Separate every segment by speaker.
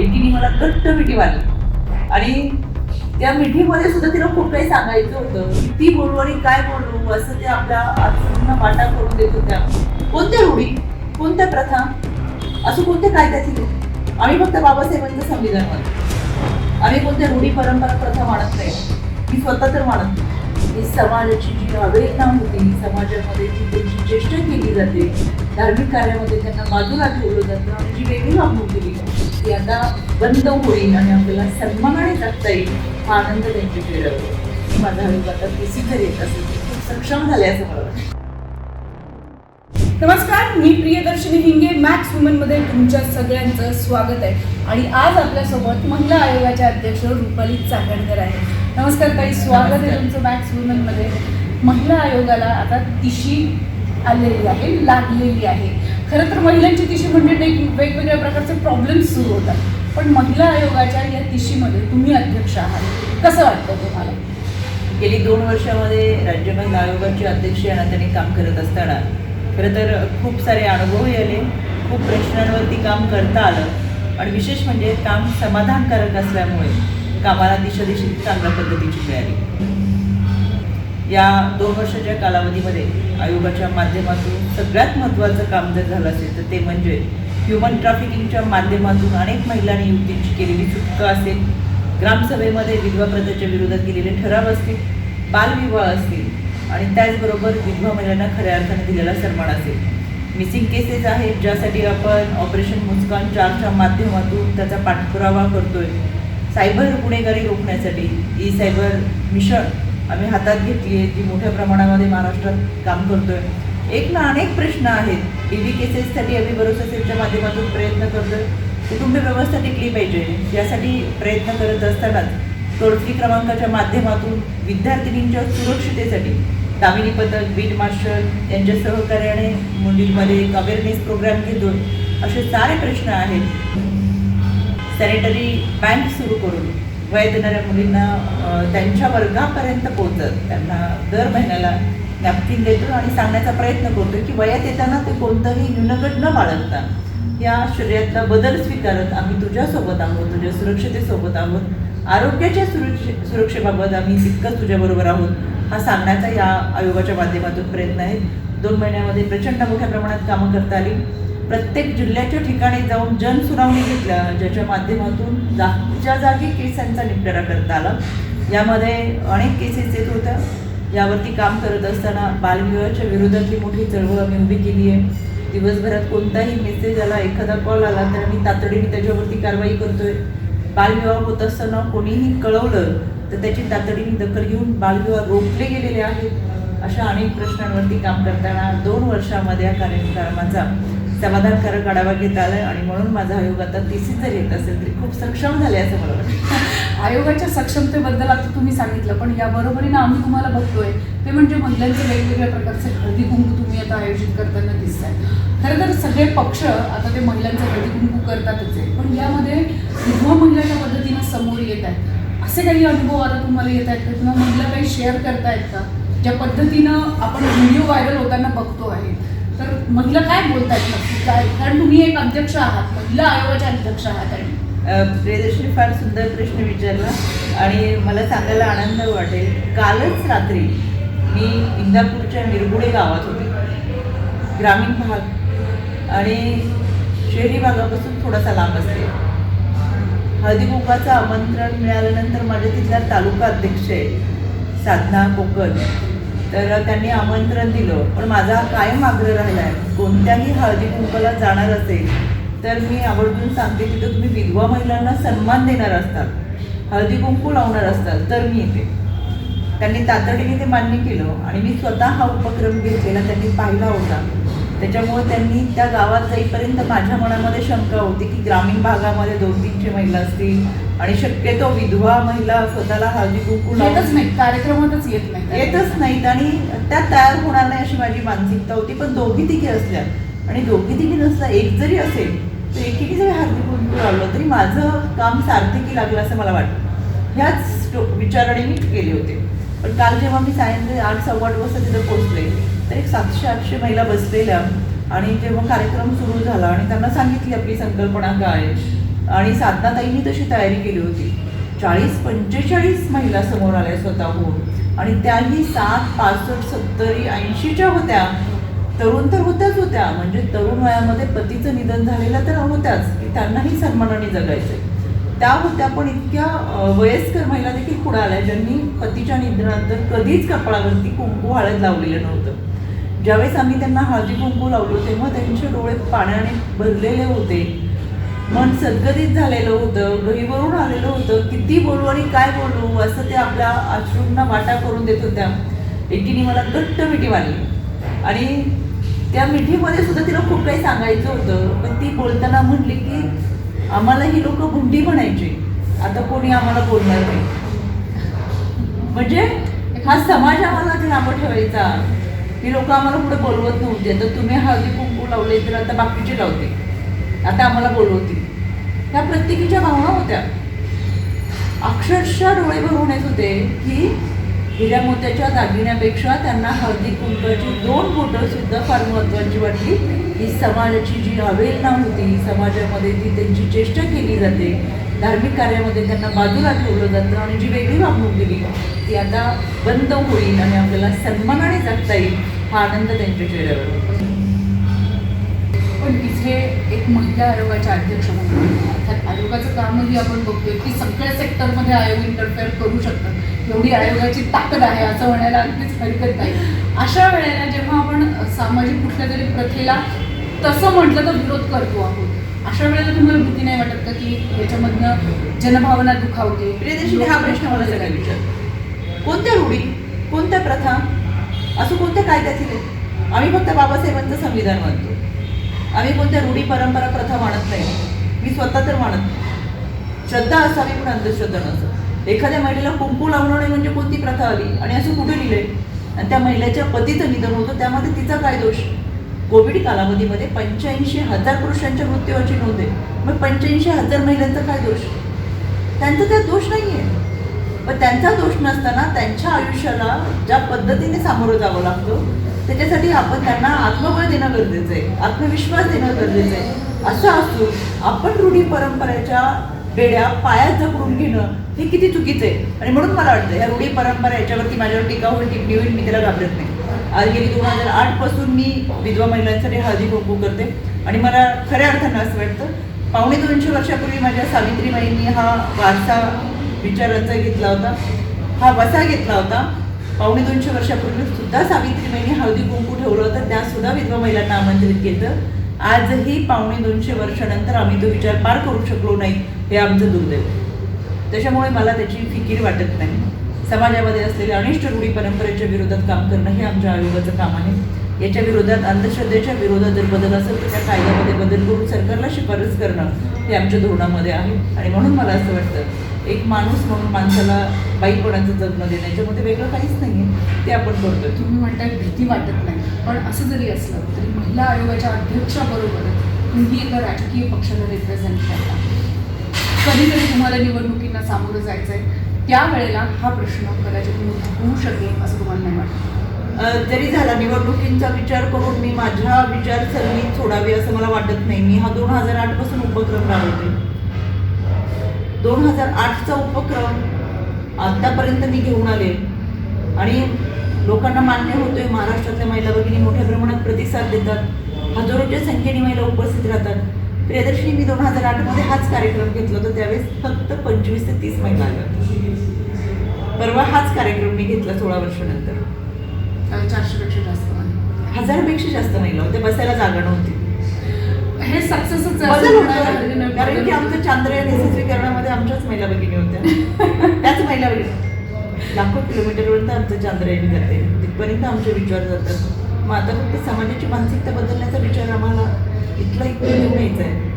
Speaker 1: एकीने मला घट्ट मिठी मारली. आणि त्या मिठीमध्ये सुद्धा तिला खूप काही सांगायचं होतं. ती बोलू आणि काय बोलू असं ते आपल्या आतून वाटा करून देत होत्या. कोणत्या रूढी? कोणत्या प्रथा? असं कोणते कायद्याची आम्ही फक्त बाबासाहेबांचं संविधान मानतो. आम्ही कोणत्या रूढी परंपरा प्रथा मानत नाही. मी स्वतः तर मानत नाही. ही समाजाची जी अवेदना होती समाजामध्ये जी त्यांची चेष्टा केली जाते धार्मिक कार्यामध्ये त्यांना बाजूला ठेवलं जातं आणि जी वेगळी वागणूक दिली जाते ती आता बंद होईल आणि आपल्याला सन्मानाने जगता येईल हा आनंद त्यांच्या चेहऱ्यावर माझा आयोग आता किसी जर येत असेल. खूप सक्षम झाले असं मला वाटतं.
Speaker 2: नमस्कार मी प्रियदर्शनी हिंगे मॅक्स वुमेनमध्ये तुमच्या सगळ्यांचं स्वागत आहे. आणि आज आपल्यासोबत महिला आयोगाच्या अध्यक्ष रुपाली चाकणकर आहे. नमस्कार ताई स्वागत आहे. तुमचं मॅक्स वुमेनमध्ये महिला आयोगाला आता तिशी आलेली आहे लागलेली आहे. खरं तर महिलांची तिशी म्हणजे वेगवेगळ्या प्रकारचे प्रॉब्लेम्स सुरू होतात. पण महिला आयोगाच्या या तिशीमध्ये तुम्ही अध्यक्ष आहात. कसं वाटतं तुम्हाला?
Speaker 1: गेली दोन वर्षामध्ये राज्य महिला आयोगाचे अध्यक्ष या नात्याने काम करत असताना खरं तर खूप सारे अनुभवही आले खूप प्रश्नांवरती काम करता आलं. आणि विशेष म्हणजे काम समाधानकारक असल्यामुळे कामाला दिशा देखील चांगल्या पद्धतीची मिळाली. या दोन वर्षाच्या कालावधीमध्ये आयोगाच्या माध्यमातून सगळ्यात महत्त्वाचं काम जर झालं असेल तर ते म्हणजे ह्युमन ट्रॅफिकिंगच्या माध्यमातून अनेक महिलांनी युवतींची केलेली सुटका असेल. ग्रामसभेमध्ये विधवा प्रथेच्या विरोधात केलेले ठराव असतील बालविवाह असतील आणि त्याचबरोबर विधवा महिलांना खऱ्या अर्थाने दिलेला सन्मान असेल. मिसिंग केसेस आहेत ज्यासाठी आपण ऑपरेशन मुस्कान चारच्या माध्यमातून त्याचा पाठपुरावा करतोय. सायबर गुन्हेगारी रोखण्यासाठी ई सायबर मिशन आम्ही हातात घेतली आहे ती मोठ्या प्रमाणामध्ये महाराष्ट्रात काम करतोय. एक ना अनेक प्रश्न आहेत. टी व्ही केसेससाठी आम्ही भरोसा सेलच्या माध्यमातून प्रयत्न करतोय. कुटुंब व्यवस्था टिकली पाहिजे. यासाठी प्रयत्न करत असतानाच टोल फ्री क्रमांकाच्या माध्यमातून विद्यार्थिनींच्या सुरक्षितेसाठी दामिनी पथक बीट मास्टर यांच्या सहकार्याने मुलींमध्ये एक अवेअरनेस प्रोग्राम घेतो असे सारे प्रश्न आहेत. सॅनिटरी बँक सुरू करून वय देणाऱ्या मुलींना त्यांच्या वर्गापर्यंत पोहोचत. त्यांना दर महिन्याला नॅपकिन देतो आणि सांगण्याचा प्रयत्न करतो की वयात येताना ते कोणतंही न्यूनगट न बाळगता या शरीरातला बदल स्वीकारत आम्ही तुझ्यासोबत आहोत तुझ्या सुरक्षतेसोबत आहोत. आरोग्याच्या सुरक्षे सुरक्षेबाबत आम्ही तितकंच तुझ्याबरोबर आहोत हा सांगण्याचा या आयोगाच्या माध्यमातून प्रयत्न आहे. दोन महिन्यामध्ये प्रचंड मोठ्या प्रमाणात कामं करता आली. प्रत्येक जिल्ह्याच्या ठिकाणी जाऊन जनसुनावणी घेतल्या ज्याच्या माध्यमातून जागच्या जागी केसांचा निपटारा करता आला. यामध्ये अनेक केसेस येत होत्या. यावरती काम करत असताना बालविवाहाच्या विरोधातली मोठी चळवळ आम्ही उभी केली आहे. दिवसभरात कोणताही मेसेज आला एखादा कॉल आला तर आम्ही तातडीने त्याच्यावरती कारवाई करतोय. बालविवाह होत असताना कोणीही कळवलं तर त्याची तातडीने दखल घेऊन बालविवाह रोखले गेलेले आहेत अशा अनेक प्रश्नांवरती काम करताना दोन वर्षामध्ये या कार्यक्रमाचा समाधानकारक आढावा घेता आला आणि म्हणून माझा आयोग आता तीसी जर येत असेल तरी खूप सक्षम झाले असं मला वाटतं.
Speaker 2: आयोगाच्या सक्षमतेबद्दल आता तुम्ही सांगितलं पण या बरोबरीनं आम्ही तुम्हाला बघतोय ते म्हणजे महिलांचे वेगवेगळ्या प्रकारचे हळदी कुंकू तुम्ही आता आयोजित करताना दिसत आहे खरं तर सगळे पक्ष आता ते महिलांचे हळदी कुंकू करतातच आहे पण यामध्ये विधवा महिलाच्या पद्धतीनं समोर येत आहेत. असे काही अनुभव आता तुम्हाला येत आहेत का? किंवा महिला काही शेअर करतायत का? ज्या पद्धतीनं आपण व्हिडिओ व्हायरल होताना बघतो आहे. तर महिला काय बोलतात? नक्की काय कारण तुम्ही एक अध्यक्ष आहात महिला आयोगाच्या अध्यक्ष आहात आणि
Speaker 1: प्रियदर्शनी फार सुंदर प्रश्न विचारला. आणि मला सांगायला आनंद वाटेल. कालच रात्री मी इंदापूरच्या निरगुडे गावात होते. ग्रामीण भाग. आणि शहरी भागापासून थोडासा लांब असते. हळदीकुंकाचं आमंत्रण मिळाल्यानंतर माझ्या तिथला तालुका अध्यक्ष आहे साधना कोकण. तर त्यांनी आमंत्रण दिलं. पण माझा कायम आग्रह राहिला आहे कोणत्याही हळदी कुंकला जाणार असेल तर मी आवर्जून सांगते तिथं तुम्ही विधवा महिलांना सन्मान देणार असतात. हळदी कुंकू लावणार असतात तर मी येते. त्यांनी तातडीने ते मान्य केलं आणि मी स्वतः हा उपक्रम घेतलेला त्यांनी पाहिला होता. त्याच्यामुळे त्यांनी त्या गावात जाईपर्यंत माझ्या मनामध्ये शंका होती की ग्रामीण भागामध्ये दोन तीनशे महिला असतील आणि शक्यतो विधवा महिला स्वतःला हळदी कुंकू
Speaker 2: येतच नाही कार्यक्रमातच येत नाही
Speaker 1: येतच नाहीत आणि त्या तयार होणार नाही अशी माझी मानसिकता होती. पण दोघी तिघी असल्या आणि दोघी तिघी नसला एक जरी असेल तर एकेकी जरी हळदी कुंकू लावलं तरी माझं काम सार्थकी लागलं असं मला वाटतं ह्याच विचाराने मी केले होते. पण काल जेव्हा मी सायंकाळी आठ सव्वा आठ वाजता तिथं पोहोचले तर एक सातशे आठशे महिला बसलेल्या आणि जेव्हा कार्यक्रम सुरू झाला आणि त्यांना सांगितली आपली संकल्पना काय आणि साधनाताईंनी तशी तयारी केली होती. चाळीस पंचेचाळीस महिला समोर आल्या स्वतःहून आणि त्याही सात पासष्ट सत्तरी ऐंशीच्या होत्या. तरुण तर होत्याच होत्या. म्हणजे तरुण वयामध्ये पतीचं निधन झालेलं तर होत्याच की त्यांनाही सन्मानाने जगायचे त्या होत्या पण इतक्या वयस्कर महिला देखील पुढे आल्या ज्यांनी पतीच्या निधनानंतर कधीच कपाळावरती कुंकू हळद लावलेलं नव्हतं. ज्यावेळेस आम्ही त्यांना हळदी कुंकू लावलो तेव्हा त्यांचे डोळे पाण्याने भरलेले होते. मन सद्गदित झालेलं होतं गहीवरून आलेलं होतं किती बोलू आणि काय बोलू असं ते आपल्या अश्रूंना वाटा करून देत होत्या. एकीने मला घट्ट मिठी मारली. आणि त्या मिठीमध्ये सुद्धा तिला खूप काही सांगायचं होतं पण ती बोलताना म्हटली की आम्हाला ही लोक भुंडी म्हणायची. आता कोणी आम्हाला बोलणार नाही. म्हणजे हा समाज आम्हाला ते नावं ठेवायचा. ही लोक आम्हाला पुढे बोलवत नव्हते. तर तुम्ही हळदी कुंकू लावले तर आता बाकीचे लावते. आता आम्हाला बोलवतील. ह्या प्रत्येकीच्या भावना होत्या. अक्षरशः डोळे भरून येत होते की हिऱ्या मोत्याच्या दागिन्यापेक्षा त्यांना हळदी कुंकाची दोन बोटं सुद्धा फार महत्वाची वाटली. ही समाजाची जी अवेलना होती समाजामध्ये ती त्यांची चेष्टा केली जाते. धार्मिक कार्यामध्ये त्यांना बाजूला ठेवलं जातं आणि जी वेगळी वागणूक दिली ती आता बंद होईल आणि आपल्याला सन्मानाने जगता येईल. हा आनंद त्यांच्या चेहऱ्यावर.
Speaker 2: पण इथे एक महिला आयोगाच्या अध्यक्ष म्हणून अर्थात आयोगाचं कामही आपण बघतोय की सगळ्या सेक्टरमध्ये आयोग इंटरफेअर करू शकतात. एवढी आयोगाची ताकद आहे असं म्हणायला अगदीच हरकत नाही. अशा वेळेला जेव्हा आपण सामाजिक कुठल्या तरी प्रथेला तसं म्हटलं तर विरोध करतो आहोत. अशा वेळेला तुम्हाला भीती नाही वाटत का की याच्यामधनं जनभावना दुखावते?
Speaker 1: प्रियदर्शनी हा प्रश्न मला सगळ्यांना विचार कोणत्या रूढी कोणत्या प्रथा असं कोणत्या कायद्यातील आहे? आम्ही फक्त बाबासाहेबांचं संविधान मानतो. आम्ही कोणत्या रूढी परंपरा प्रथा मानत नाही. मी स्वतः तर मानत नाही. श्रद्धा असावी पण अंधश्रद्धा नसं. एखाद्या महिलेला कुंकू लावणं नाही म्हणजे कोणती प्रथा आली? आणि असं कुठे लिहिलंय? आणि त्या महिलेच्या पतीचं निधन होतं त्यामध्ये तिचा काय दोष? कोविड कालावधीमध्ये पंच्याऐंशी हजार पुरुषांच्या मृत्यूची नोंद आहे. मग पंच्याऐंशी हजार महिलांचा काय दोष? त्यांचा त्यात दोष नाही आहे पण त्यांचा दोष नसताना त्यांच्या आयुष्याला ज्या पद्धतीने सामोरं जावं लागतं त्याच्यासाठी आपण त्यांना आत्मबळ देणं गरजेचं आहे आत्मविश्वास देणं गरजेचं आहे. असं असून आपण रूढी परंपरेच्या बेड्या पायात जपडून घेणं हे किती चुकीचं आहे. आणि म्हणून मला वाटतं ह्या रूढी परंपरा याच्यावरती माझ्यावर टीका होईल टिप्पणी होईल मी त्याला घाबरत नाही. आज गेली दोन हजार आठपासून मी विधवा महिलांसाठी हळदी कुंकू करते. आणि मला खऱ्या अर्थानं असं वाटतं पावणे दोनशे वर्षापूर्वी माझ्या सावित्रीबाईंनी हा वारसा विचारांचा घेतला होता. हा वसा घेतला होता. पावणे दोनशे वर्षापूर्वी सुद्धा सावित्रीबाईंनी हळदी कुंकू ठेवलं होतं. त्या सुद्धा विधवा महिलांना आमंत्रित केलं. आजही पावणे दोनशे वर्षानंतर आम्ही तो विचार पार करू शकलो नाही हे आमचं दुर्दैव. त्याच्यामुळे मला त्याची फिकीर वाटत नाही. समाजामध्ये असलेल्या अनिष्ट रूढी परंपरेच्या विरोधात काम करणं हे आमच्या आयोगाचं काम आहे. याच्या विरोधात अंधश्रद्धेच्या विरोधात जर बदल असेल तर त्या कायद्यामध्ये बदल करून सरकारला शिफारस करणं हे आमच्या धोरणामध्ये आहे. आणि म्हणून मला असं वाटतं एक माणूस म्हणून माणसाला बाईपणाचं जगणं देणं याच्यामध्ये वेगळं काहीच नाही आहे ते आपण करतोय.
Speaker 2: तुम्ही म्हणताय भीती वाटत नाही. पण असं जरी असलं तरी महिला आयोगाच्या अध्यक्षाबरोबरच तुम्ही एका राजकीय पक्षाला रिप्रेझेंट करता. कधीतरी तुम्हाला निवडणुकींना सामोरं जायचं आहे त्यावेळेला हा प्रश्न कदाचित होऊ शकेल असं तुम्हाला नाही वाटत?
Speaker 1: जरी झाला निवडणुकींचा विचार करून मी माझ्या विचारसरणी सोडावी असं मला वाटत नाही. मी हा दोन हजार आठपासून उपक्रम राबवते दोन हजार आठचा उपक्रम आतापर्यंत मी घेऊन आले. आणि लोकांना मान्य होतोय महाराष्ट्रातल्या महिला भगिनी मोठ्या प्रमाणात प्रतिसाद देतात. हजारोच्या संख्येने महिला उपस्थित राहतात. प्रियदर्शनी मी दोन हजार आठमध्ये हाच कार्यक्रम घेतला होता. त्यावेळेस फक्त पंचवीस ते तीस महिला आल्या. परवा हाच कार्यक्रम मी घेतला सोळा वर्षानंतर.
Speaker 2: चारशेपेक्षा जास्त.
Speaker 1: हजारपेक्षा जास्त महिला होत्या. बसायला जागा नव्हती.
Speaker 2: हे सक्सेसच
Speaker 1: होतो कारण की आमचं चांद्रयान यशस्वीकरणामध्ये आमच्याच महिला भगिनी होत्या. त्याच महिला भगिनी. लाखो किलोमीटरवर तर आमचं चांद्रयान जाते. तिथपर्यंत आमचे विचार जातात. मग आता फक्त समाजाची मानसिकता बदलण्याचा विचार आम्हाला इथला इकडे घेऊन यायचा आहे.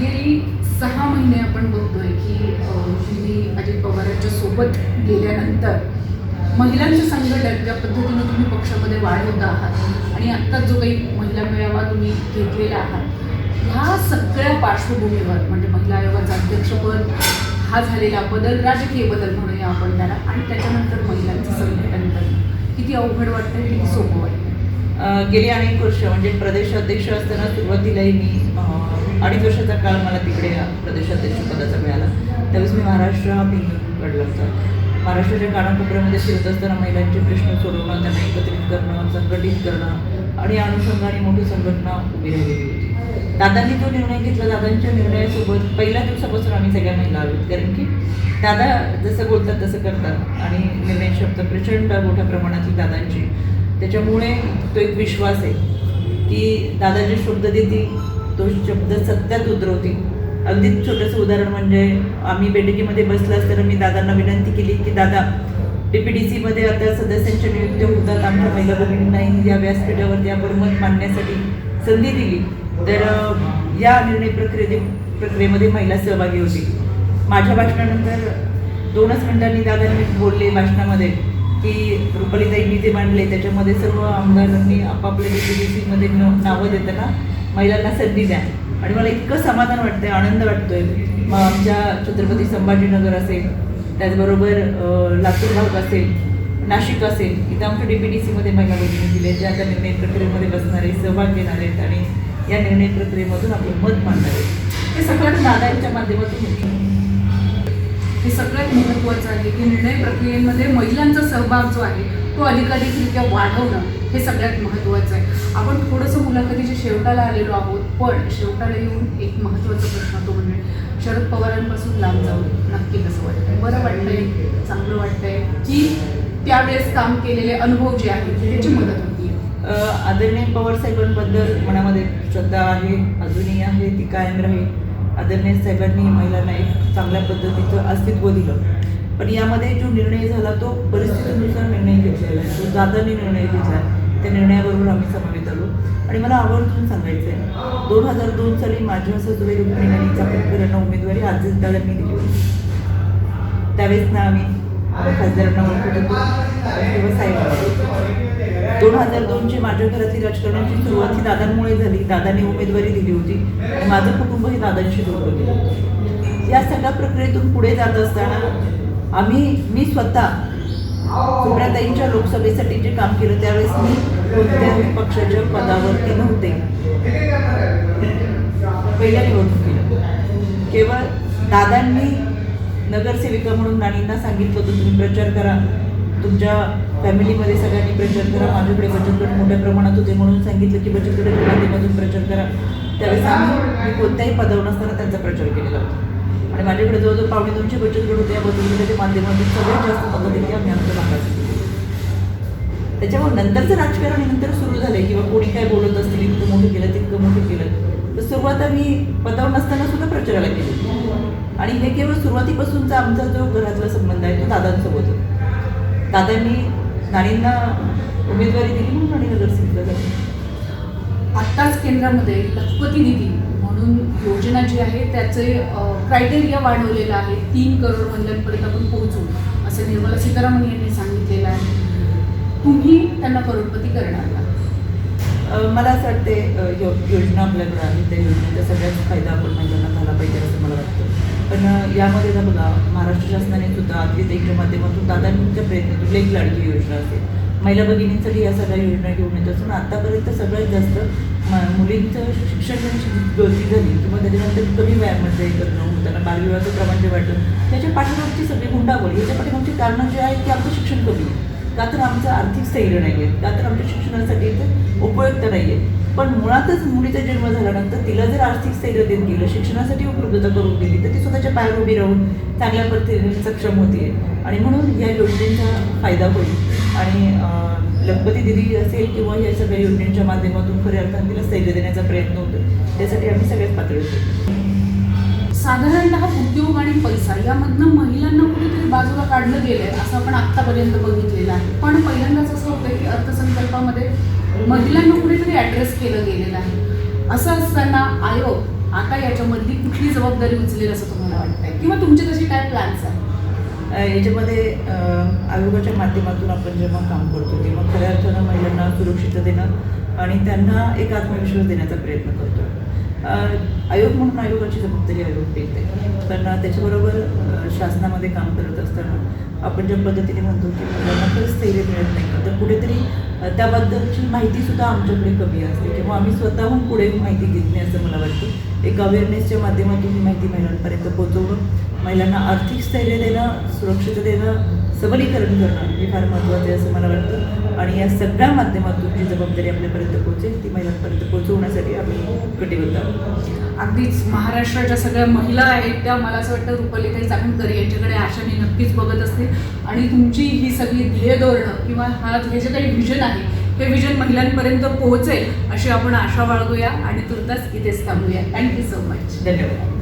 Speaker 2: गेली सहा महिने आपण बघतोय की तुम्ही अजित पवारांच्या सोबत गेल्यानंतर महिलांचं संघटन ज्या पद्धतीनं तुम्ही पक्षामध्ये वाढवत आहात. आणि आत्ताच जो काही महिला मेळावा तुम्ही घेतलेला आहात ह्या सगळ्या पार्श्वभूमीवर म्हणजे महिला आयोगाचं अध्यक्षपद हा झालेला बदल राजकीय बदल म्हणूया आपण त्याला. आणि त्याच्यानंतर महिलांचं संघटन करणं किती अवघड वाटतं किती सोपं वाटतं
Speaker 1: गेली अनेक वर्ष म्हणजे प्रदेशाध्यक्ष असताना सुरुवातीलाही मी अडीच वर्षाचा काळ मला तिकडे प्रदेशाध्यक्ष पदाचा मिळाला. त्यावेळेस मी महाराष्ट्र हा पिंजून काढला होता महाराष्ट्राच्या कानाकोपऱ्यामध्ये फिरत असताना महिलांचे प्रश्न सोडवणं त्यांना एकत्रित करणं संघटित करणं आणि अनुषंगाने मोठी संघटना उभी राहिलेली होती. दादांनी जो निर्णय घेतला दादांच्या निर्णयासोबत पहिल्या दिवसापासून आम्ही सगळ्या महिला आहोत. कारण की दादा जसं बोलतात तसं करतात. आणि निर्णय शब्द प्रचंड मोठ्या प्रमाणातली दादांची. त्याच्यामुळे तो एक विश्वास आहे की दादा जे शब्द देतील तो शब्द सत्यात उतरवतील. अगदी छोटंसं उदाहरण म्हणजे आम्ही बैठकीमध्ये बसलं असताना मी दादांना विनंती केली की दादा डी पी डी सीमध्ये आता सदस्यांच्या नियुक्त्या होतात. आमच्या महिला भगिनींनाही या व्यासपीठावरती आपण मत मांडण्यासाठी संधी दिली. तर या निर्णय प्रक्रिये प्रक्रियेमध्ये महिला सहभागी होती. माझ्या भाषणानंतर दोनच मिनिटांनी दादांनी बोलले भाषणामध्ये की रुपालीताईंनी जे मांडले त्याच्यामध्ये सर्व आमदारांनी आपापल्या डी पी डी सीमध्ये नावं देताना महिलांना संधी द्या. आणि मला इतकं समाधान वाटतंय आनंद वाटतोय. मग आमच्या छत्रपती संभाजीनगर असेल त्याचबरोबर लातूर भाग असेल नाशिक असेल इथं आमच्या डी पी डी सीमध्ये महिला भगिनी दिले जे आता निर्णय प्रक्रियेमध्ये बसणारे सहभाग घेणार आहेत. आणि या निर्णय प्रक्रियेमधून आपलं मत मांडावे हे सगळ्यात दादांच्या माध्यमातून
Speaker 2: हे सगळ्यात महत्त्वाचं आहे की निर्णय प्रक्रियेमध्ये महिलांचा सहभाग जो आहे तो अधिकाधिकरित्या वाढवणं हे सगळ्यात महत्त्वाचं आहे. आपण थोडंसं मुलाखतीच्या शेवटाला आलेलो आहोत पण शेवटाला येऊन एक महत्त्वाचा प्रश्न तो म्हणजे शरद पवारांपासून लांब जाऊन नक्की कसं वाटतंय? बरं वाटतंय? चांगलं वाटतंय? की त्यावेळेस काम केलेले अनुभव जे आहेत त्याची मदत होते?
Speaker 1: आदरणीय पवार साहेबांबद्दल मनामध्ये श्रद्धा आहे अजूनही आहे ती कायम राहील. आदरणीय साहेबांनी महिलांना एक चांगल्या पद्धतीचं अस्तित्व दिलं. पण यामध्ये जो निर्णय झाला तो परिस्थितीनुसार निर्णय घेतलेला आहे. तो दादांनी निर्णय घेतला त्या निर्णयाबरोबर आम्ही समवेत आलो. आणि मला आवर्जून सांगायचं आहे दोन हजार दोन साली माझ्या सजवे रुक्मिणी आणि चाकरकरांना उमेदवारी आजच दादांनी दिली होती. त्यावेळेस ना आम्ही खासदारांना ओळखत होतो. तेव्हा साहेब दोन हजार दोनची माझ्या घरातली राजकारणाची सुरुवात ही दादांमुळे झाली. दादांनी उमेदवारी दिली होती. माझं कुटुंब हे दादांशी जोडलं गेलं या सगळ्या प्रक्रियेतून पुढे जात असताना आम्ही मी स्वतः सुप्रियाताईंच्या लोकसभेसाठी जे काम केलं त्यावेळेस मी कोणत्याही पक्षाच्या पदावरती नव्हते. पहिल्या निवडणुकीला. केवळ दादांनी नगरसेविका म्हणून नाणींना सांगितलं होतं तुम्ही प्रचार करा. तुमच्या फॅमिलीमध्ये सगळ्यांनी प्रचार करा माझ्याकडे बचत गट मोठ्या प्रमाणात होते म्हणून सांगितलं की बचत गट माध्यमातून प्रचार करा. त्यावेळेस आम्ही मी कोणत्याही पदावर नसताना त्यांचा प्रचार केलेला होता. आणि माझ्याकडे जवळजवळ पावणे दोनशे बचत गट होते. या बचत गटाच्या माध्यमातून सगळ्यात जास्त मतं आम्ही आमच्या भागात त्याच्यामुळे नंतरचं राजकारण नंतर सुरू झालं किंवा कोणी काय बोलत असतील इतकं मोठं केलं तितकं मोठं केलं. तर सुरुवात आम्ही पदावर नसताना सुद्धा प्रचाराला केली. आणि हे केवळ सुरुवातीपासूनचा आमचा जो घरातला संबंध आहे तो दादांसोबत होता. दादांनी नाणींना उमेदवारी दिली म्हणून आणि नगरसेविका झाली.
Speaker 2: आत्ताच केंद्रामध्ये लखपती निधी म्हणून योजना जी आहे त्याचे क्रायटेरिया वाढवलेला आहे. तीन करोड महिलांपर्यंत आपण पोहोचू असं निर्मला सीतारामन यांनी सांगितलेलं आहे. तुम्ही त्यांना करोडपती करणार का?
Speaker 1: मला असं वाटते यो योजना आपल्याकडे आहे त्या योजनेचा सगळ्याच फायदा आपण महिलांना झाला पाहिजे असं मला वाटतं पण यामध्ये जर बघा महाराष्ट्र शासनाने सुद्धा आत्मीतेच्या माध्यमातून दादांच्या प्रयत्नातून एक लाडकी योजना असेल. महिला भगिनींसाठी या सगळ्या योजना घेऊन येत असून आतापर्यंत सगळ्यात जास्त म- मुलींचं शिक्षण म्हणजे आणि गळती झाली किंवा त्याच्यानंतर कमी वयामध्ये एकत्र होताना बालविवाहाचं प्रमाण जे वाटलं त्याच्या पाठीमागची सगळी गुंडाबोल याच्या पाठीमागची कारणं जे आहेत की आमचं शिक्षण कमी आहे. का तर आमचं आर्थिक स्थैर्य नाही आहे का तर आमच्या शिक्षणासाठी ते उपयुक्त नाही आहे पण मुळातच मुलीचा जन्म झाल्यानंतर तिला जर आर्थिक स्थैर्य देत गेलं शिक्षणासाठी उपलब्धता करून दिली तर ती स्वतःच्या पायावर उभी राहून चांगल्या पद्धतीने सक्षम होते. आणि म्हणून या योजनेचा फायदा होईल. आणि लखपती दिदी असेल किंवा या सगळ्या योजनेच्या माध्यमातून खऱ्या अर्थाने तिला स्थैर्य देण्याचा प्रयत्न होतो त्यासाठी आम्ही सगळ्यात पातळी
Speaker 2: साधारणतः उद्योग आणि पैसा यामधनं महिलांना कुठेतरी बाजूला काढलं गेलंय असं आपण आत्तापर्यंत बघितलेलं आहे. पण पहिल्यांदाच असं होतं की अर्थसंकल्पामध्ये महिलांना कुठेतरी ॲड्रेस केलं गेलेलं आहे. असं असताना आयोग आता याच्यामधली कुठली जबाबदारी उचलेल असं तुम्हाला वाटतंय? किंवा तुमचे तसे काय प्लॅन्स आहेत?
Speaker 1: याच्यामध्ये आयोगाच्या माध्यमातून आपण जेव्हा काम करतो तेव्हा खऱ्या अर्थानं महिलांना सुरक्षित देणं आणि त्यांना एक आत्मविश्वास देण्याचा प्रयत्न करतो. आयोग म्हणून आयोगाची जबाबदारी आयोग पेलते कारण त्याच्याबरोबर शासनामध्ये काम करत असताना आपण ज्या पद्धतीने म्हणतो की मुलांना खरंच स्थैर्य मिळत नाही तर कुठेतरी त्याबद्दलची माहितीसुद्धा आमच्याकडे कमी असते किंवा आम्ही स्वतःहून पुढे माहिती घेत नाही असं मला वाटतं. एक अवेअरनेसच्या माध्यमातून ही माहिती महिलांपर्यंत पोहोचवणं महिलांना आर्थिक स्थैर्य देणं सुरक्षित देणं सबलीकरण करणं हे फार महत्त्वाचं आहे असं मला वाटतं. आणि या सगळ्या माध्यमातून जी जबाबदारी आपल्यापर्यंत पोहोचेल ती महिलांपर्यंत पोहोचवण्यासाठी आम्ही कटिबद्ध आहोत.
Speaker 2: अगदीच. महाराष्ट्राच्या सगळ्या महिला आहेत त्या मला असं वाटतं रुपालीताई करी यांच्याकडे आशाने नक्कीच बघत असते. आणि तुमची ही सगळी ध्येय धोरणं किंवा हा हे जे काही व्हिजन आहे हे विजन महिलांपर्यंत पोहोचेल अशी आपण आशा बाळगूया आणि तुर्तास इथेच थांबूया. थँक्यू सो मच
Speaker 1: धन्यवाद.